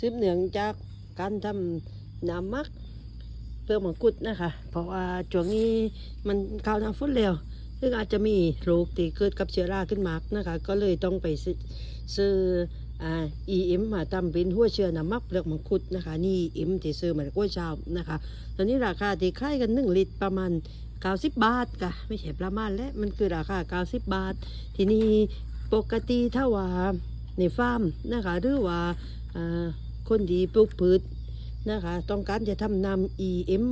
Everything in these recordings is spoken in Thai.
สืบเนื่องจากการทำน้ำมักเปลือกมังคุดนะคะ เพราะว่าช่วงนี้มันเข้าวหน้าฝนแล้วซึ่งอาจจะมีโรคที่เกิดกับเชื้อราขึ้นมากนะคะ ก็เลยต้องไปซื้ออ่า EM มาทำเป็นหัวเชื้อน้ำมักเปลือกมังคุดนะคะ นี่ EM ที่ซื้อมาจากกล้วยชาวนะคะ ตอนนี้ราคาที่ขายกันหนึ่งลิตรประมาณ90บาทค่ะไม่ใช่ประมาณและมันคือราคา90บาท ทีนี้ปกติถ้าว่าในฟาร์มนะคะหรือว่าอ่า คนดีปลูกพืชนะคะ ต้องการจะทำนำ EM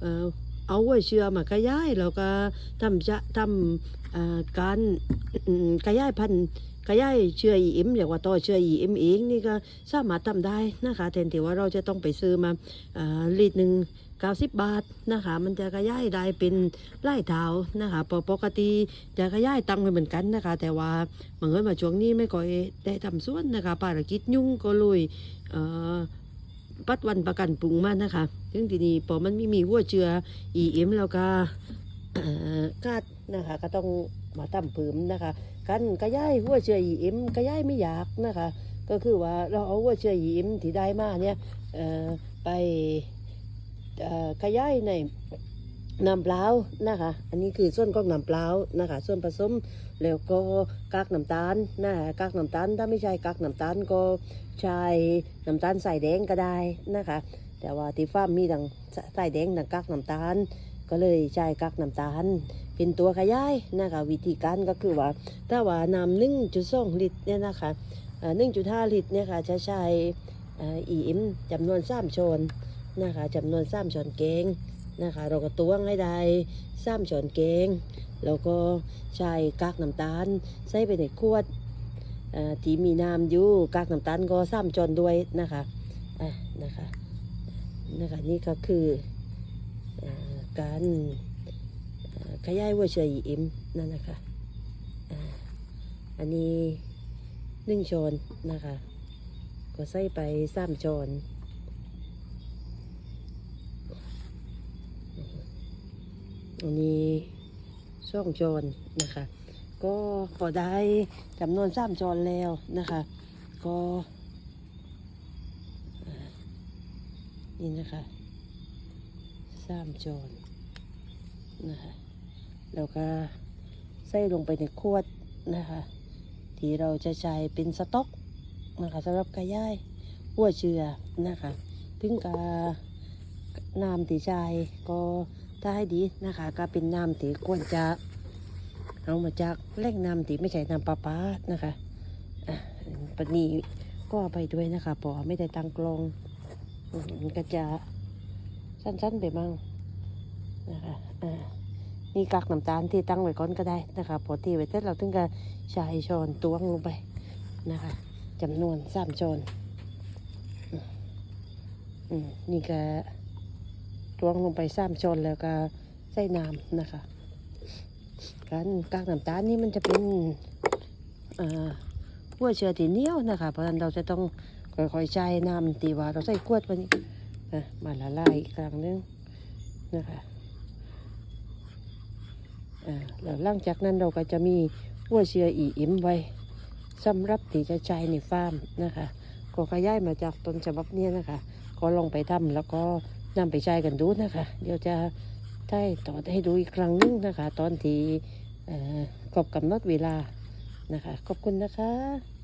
เอ่อเอาไว้เชื่อมาขยายแล้วก็ทำจะทำการขยายพันธุ์ขยายเชื้อ EM เรียกว่าต่อเชื้อ EM เองนี่ก็สามารถทำได้นะคะแทนที่ว่าเราจะต้องไปซื้อมาลิตรหนึ่ง90บาทนะคะ มันจะขยายได้เป็นไล่เท้านะคะปกติจะขยายตังค์ไปเหมือนกันนะคะ แต่ว่าบางเอิญมาช่วงนี้ไม่ค่อยได้ทำสวนนะคะภารกิจยุ่งก็เลยปัดวันประกันปรุงมานะคะซึ่งทีนี้พอมันไม่มีหัวเจือ EM แล้วก็กาดนะคะก็ต้อง มาทำเพิ่มนะคะ กันขยายหัวเจือ EM ขยายไม่อยากนะคะ ก็คือว่าเราเอาหัวเจือ EM ที่ได้มาเนี่ยไปเอ่อขยายในน้ำเปล่านะคะ อันนี้คือส่วนของน้ำเปล่านะคะ ส่วนผสมแล้วก็กากน้ำตาลนะคะกากน้ำตาลถ้าไม่ใช่กากน้ำตาลก็ใช้น้ำตาลใส่แดงก็ได้นะคะ แต่ว่าที่ฟามมีดังใส่แดงดังกากน้ำตาล ก็เลยใช้กากน้ำตาล เป็นตัวขยายนะคะวิธีการก็คือว่าถ้าว่าน้ำหนึ่งจุดสองลิตรเนี่ยนะคะหนึ่งจุดห้าลิตรเนี่ยค่ะจะใช้เอ่อ EM จำนวนสามช้อนนะคะจำนวนสามช้อนแกงนะคะเราก็ตวงให้ได้สามช้อนแกงแล้วก็ใช้กากน้ำตาล ใส่ไปในขวดเอ่อที่มีน้ำอยู่กากน้ำตาลก็สามช้อนด้วยนะคะอะนะคะนะคะนี่ก็คืออ่า การขยายหัวเชื้อ EM นั่นนะคะอันนี้หนึ่งช้อนนะคะ ก็ใส่ไปสามช้อนอันนี้ช่องจรนะคะ ก็พอได้จำนวนสามจรแล้วนะคะ ก็นี่นะคะสามจรนะคะแล้วก็ใส่ลงไปในขวดนะคะ ที่เราจะใช้เป็นสต๊อกนะคะสำหรับกระย่ายหัวเชือนะคะถึงกับน้ำตีใจก็ถ้าให้ดีนะคะ ก็เป็นน้ำที่ควรจะเอามาจากแหล่งน้ำที่ไม่ใช่น้ำประปานะคะอะปนีก็ไปด้วยนะคะเพอไม่ได้ตังกลองมันก็จะสั้นๆไปบ้างนะคะ นี่กากน้ำตาลที่ตั้งไว้ก่อนก็ได้นะคะพอที่ไว้เสร็จเราถึงจะใช้ช้อนตวงลงไปนะคะจำนวนสามช้อนนี่ก็ตวงลงไปสามช้อนแล้วก็ใส่น้ำนะคะการกากน้ำตาลนี่มันจะเป็นเอ่อหัวเชื้อที่เหนียวนะคะ เพราะฉะนั้นเราจะต้องค่อยๆใช้น้ำตีว่าเราใส่ขวดวันนี้มาละลายอีกครั้งหนึงนะคะ แล้วหลังจากนั้นเราก็จะมีหัวเชื้ออีอิมไว้สำหรับที่จะใช้ในฟาร์มนะคะก็ขยายมาจากต้นฉบับเนี้นะคะ ก็ลองไปทำแล้วก็นำไปใช้กันดูนะคะ เดี๋ยวจะได้ต่อให้ดูอีกครั้งหนึงนะคะ ตอนที่เอ่อครบกำหนดเวลานะคะ ขอบคุณนะคะ